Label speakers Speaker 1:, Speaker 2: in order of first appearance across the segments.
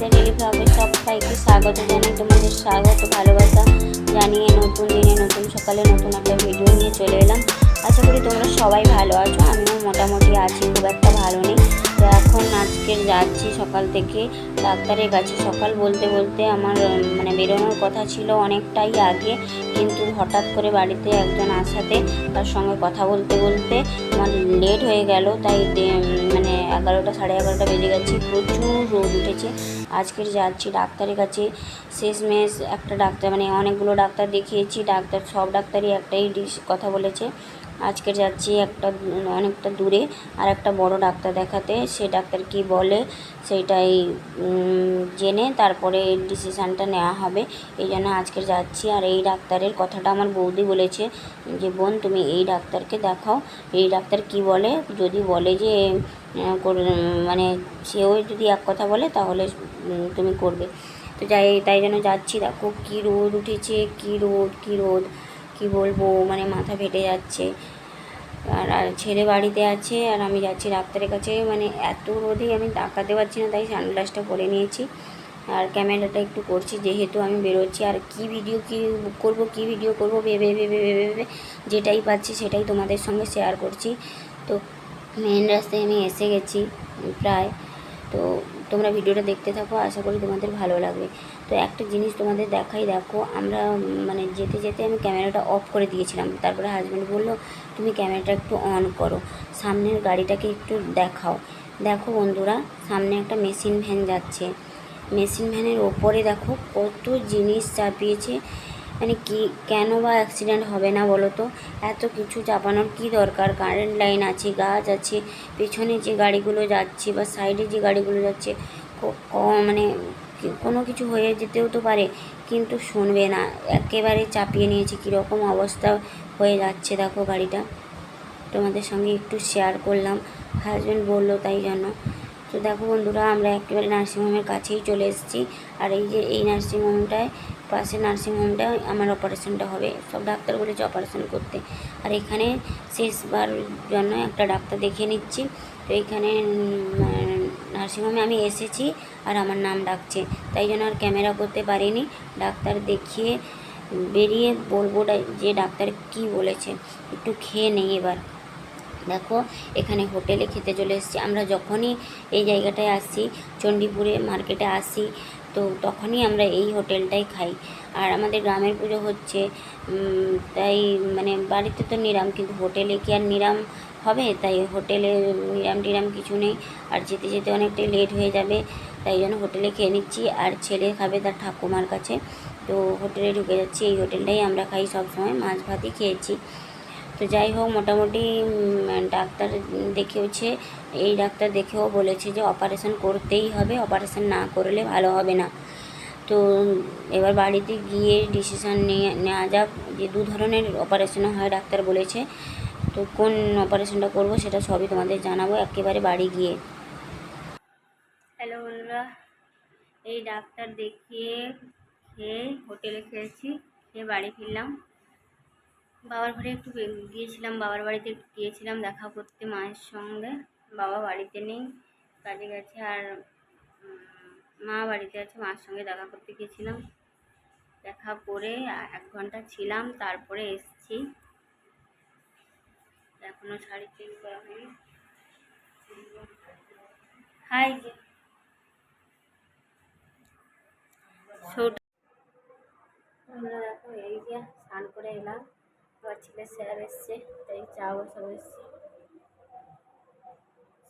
Speaker 1: ব্লগে সবাইকে স্বাগত জানাই তোমাদের স্বাগত, ভালোবাসা জানিয়ে নতুন দিনে নতুন সকালে নতুন একটা ভিডিও নিয়ে চলে এলাম। আশা করি তোমরা সবাই ভালো আছো, আমিও মোটামুটি আছি, খুব একটা ভালো নেই। তো এখন আজকে যাচ্ছি সকাল থেকে ডাক্তারের কাছে। সকাল বলতে বলতে আমার মানে বেরোনোর কথা ছিল অনেকটাই আগে, কিন্তু হঠাৎ করে বাড়িতে একজন আসাতে তার সঙ্গে কথা বলতে বলতে আমার লেট হয়ে গেল। তাই মানে এগারোটা, সাড়ে এগারোটা বেজে গেছি, প্রচুর রোদ উঠেছে। আজকের যাচ্ছি ডাক্তারের কাছে। শেষমেশ একটা ডাক্তার মানে অনেকগুলো ডাক্তার দেখিয়েছি। ডাক্তার, সব ডাক্তারই একটাই কথা বলেছে। আজকের যাচ্ছি একটা অনেকটা দূরে আর একটা বড় ডাক্তার দেখাতে। সে ডাক্তার কি বলে সেইটাই উম, জেনে তারপরে ডিসিশানটা নেওয়া হবে। এই জন্য আজকে যাচ্ছি আর এই ডাক্তারের কথাটা আমার বৌদি বলেছে যে বোন তুমি এই ডাক্তারকে দেখাও। এই ডাক্তার কি বলে? যদি বলে যে মানে সেও যদি এক কথা বলে তাহলে তুমি করবে। তো যাই তাই জন্য যাচ্ছি। দেখো কী রোদ উঠেছে কী রোদ কী রোদ। কী বলব মানে মাথা ফেটে যাচ্ছে। আর আর ছেলে বাড়িতে আছে আর আমি যাচ্ছি ডাক্তারের কাছে। মানে এত রোদে আমি তাকাতে পারছি না, তাই সানগ্লাসটা পরে নিয়েছি। আর ক্যামেরাটা একটু করছি, যেহেতু আমি বেরোচ্ছি। আর কি ভিডিও কি করব, কি ভিডিও করব, ভেবে ভেবে ভেবে ভেবে যেটাই পাচ্ছি সেটাই তোমাদের সঙ্গে শেয়ার করছি। তো মেন রাস্তায় আমি এসে গেছি প্রায়। তো তোমরা ভিডিওটা দেখতে থাকো, আশা করি তোমাদের ভালো লাগবে। তো একটা জিনিস তোমাদের দেখাই, দেখো, আমরা মানে যেতে যেতে আমি ক্যামেরাটা অফ করে দিয়েছিলাম। তারপরে হাজব্যান্ড বলল, তুমি ক্যামেরাটা একটু অন করো। সামনের গাড়িটাকে একটু দেখাও। দেখো বন্ধুরা, সামনে একটা মেশিন ভ্যান যাচ্ছে। মেশিন ভ্যানের ওপরে দেখো কত জিনিস চাপিয়েছে। মানে কি, কেন বা অ্যাক্সিডেন্ট হবে না বলো তো? এত কিছু চাপানোর কি দরকার? কারেন্ট লাইন আছে, গাছ আছে, পেছনে যে গাড়িগুলো যাচ্ছে বা সাইডে যে গাড়িগুলো যাচ্ছে মানে কোনো কিছু হয়ে যেতেও তো পারে। কিন্তু শুনবে না, একেবারে চাপিয়ে নিয়েছে, কীরকম অবস্থা হয়ে যাচ্ছে দেখো গাড়িটা। তোমাদের সঙ্গে একটু শেয়ার করলাম হাজব্যান্ড বলল তাই জন্য। তো দেখো বন্ধুরা, আমরা একেবারে নার্সিংহোমের কাছেই চলে এসেছি। আর এই যে, এই নার্সিংহোমটায় পাশে নার্সিংহোমটায় আমার অপারেশনটা হবে। সব ডাক্তার বলেছে অপারেশন করতে। আর এখানে শেষবার জন্য একটা ডাক্তার দেখিয়ে নিচ্ছি। তো এখানে নার্সিংহোমে আমি এসেছি আর আমার নাম ডাকছে। তাই জন্য আর ক্যামেরা করতে পারিনি। ডাক্তার দেখিয়ে বেরিয়ে বলব যে ডাক্তার কি বলেছে। একটু খেয়ে নেই এবার। দেখো, এখানে হোটেলে খেতে চলে এসেছি। আমরা যখনই এই জায়গাটায় আসি, চণ্ডীপুরে মার্কেটে আসি তো তখনই আমরা এই হোটেলটাই খাই। আর আমাদের গ্রামের পুজো হচ্ছে তাই মানে বাড়িতে তো নিরাম, কিন্তু হোটেলে কি আর নিরাম হবে? তাই হোটেলে নিরাম টিরাম কিছু নেই। আর যেতে যেতে অনেকটাই লেট হয়ে যাবে, তাই জন্য হোটেলে খেয়ে নিচ্ছি। আর ছেলে খাবে তার ঠাকুমার কাছে। তো হোটেলে ঢুকে যাচ্ছি, এই হোটেলটাই আমরা খাই সব সময় মাছ ভাতই খেয়েছি। তো যাই হোক, মোটামুটি ডাক্তার দেখেওছে এই ডাক্তার দেখেও বলেছে যে অপারেশন করতেই হবে, অপারেশন না করলে ভালো হবে না। তো এবার বাড়িতে গিয়ে ডিসিশান নিয়ে, নেওয়া যাক যে দু ধরনের অপারেশন হয় ডাক্তার বলেছে। তো কোন অপারেশনটা করব সেটা সবই তোমাদের জানাব একেবারে বাড়ি গিয়ে। হ্যালো বন্ধুরা, এই ডাক্তার দেখিয়ে খেয়ে হোটেলে খেয়েছি, খেয়ে বাড়ি ফিরলাম। বাবার ঘরে একটু গিয়েছিলাম, বাবার বাড়িতে একটু গিয়েছিলাম, দেখা করতে মায়ের সঙ্গে। বাবা বাড়িতে নেই, কাজে গেছে আর মা বাড়িতে আছে, মার সঙ্গে দেখা করতে গিয়েছিলাম দেখা করে এক ঘণ্টা ছিলাম, তারপরে এসেছি। এখনও শাড়ি চেঞ্জ করা হয়নি। হাই আমরা দেখো এই যে স্নান করে এলাম। আমার ছেলে স্যার এসছে, তাই চা বসে এসছে।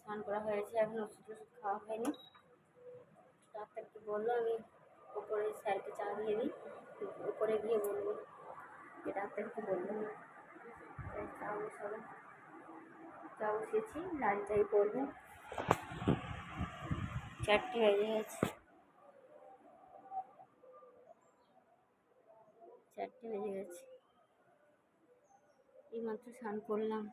Speaker 1: স্নান করা হয়েছে, এখন ওষুধ ওষুধ খাওয়া হয়নি। ডাক্তারকে বলল, আমি উপরে স্যারকে চা দিয়ে দিই উপরে গিয়ে বলব। যে ডাক্তারকে বলল। না চা বসাবো। চা বসিয়েছি লাল চাই করব। চারটে বেজে গেছে। চারটে বেজে গেছে। এইমাত্র স্নান করলাম।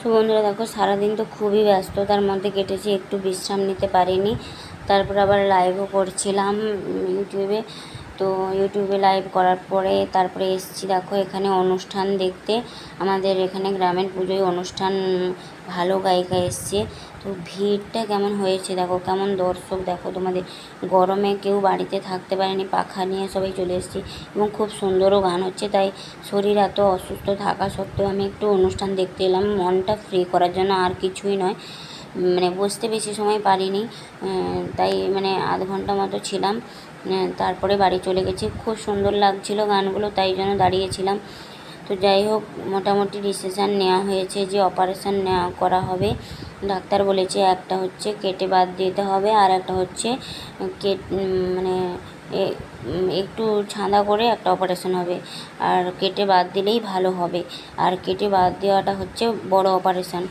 Speaker 1: তো বন্ধুরা দেখো, সারাদিন তো খুবই ব্যস্ত, তার মধ্যে কেটেছি, একটু বিশ্রাম নিতে পারিনি। তারপর আবার লাইভও করছিলাম ইউটিউবে। তো ইউটিউবে লাইভ করার পরে তারপরে এসছি, দেখো, এখানে অনুষ্ঠান দেখতে। আমাদের এখানে গ্রামের পুজোয় অনুষ্ঠান ভালো গায়িকা এসছে। তো ভিড়টা কেমন হয়েছে? দেখো, কেমন দর্শক, দেখো তোমাদের। গরমে কেউ বাড়িতে থাকতে পারেনি, পাখা নিয়ে সবাই চলে এসেছি এবং খুব সুন্দরও গান হচ্ছে। তাই শরীর এত অসুস্থ থাকা সত্ত্বেও আমি একটু অনুষ্ঠান দেখতে এলাম। মনটা ফ্রি করার জন্য আর কিছুই নয়। মানে বসতে বেশি সময় পারিনি। তাই মানে আধ ঘণ্টা মতো ছিলাম। তারপরে বাড়ি চলে গেছি। খুব সুন্দর লাগছিল গানগুলো, তাই জন্য দাঁড়িয়েছিলাম। তো যাই হোক, মোটামুটি ডিসিশান নেওয়া হয়েছে যে অপারেশান নেওয়া করা হবে। ডাক্তার বলেছে একটা হচ্ছে কেটে বাদ দিতে হবে আর একটা হচ্ছে কেট মানে একটু ছাঁদা করে একটা অপারেশন হবে। আর কেটে বাদ দিলেই ভালো হবে। আর কেটে বাদ দেওয়াটা হচ্ছে বড় অপারেশন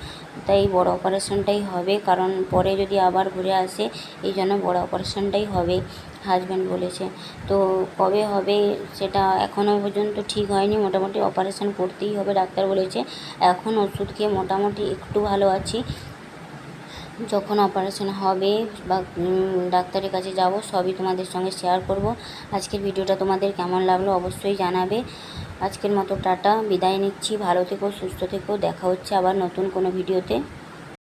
Speaker 1: তাই বড় অপারেশনটাই হবে। কারণ পরে যদি আবার ঘুরে আসে, এই জন্য বড় অপারেশনটাই হবে। হাজব্যান্ড বলেছে। তো কবে হবে সেটা এখনও পর্যন্ত ঠিক হয়নি, মোটামুটি অপারেশন করতেই হবে, ডাক্তার বলেছে। এখন ওষুধ খেয়ে মোটামুটি একটু ভালো আছি। যখন অপারেশন হবে বা ডাক্তারের কাছে যাব, সবই তোমাদের সঙ্গে শেয়ার করব। আজকের ভিডিওটা তোমাদের কেমন লাগল অবশ্যই জানাবে। আজকের মতো টাটা, বিদায় নিচ্ছি, ভালো থেকো, সুস্থ থেকো, দেখা হচ্ছে আবার নতুন কোনো ভিডিওতে।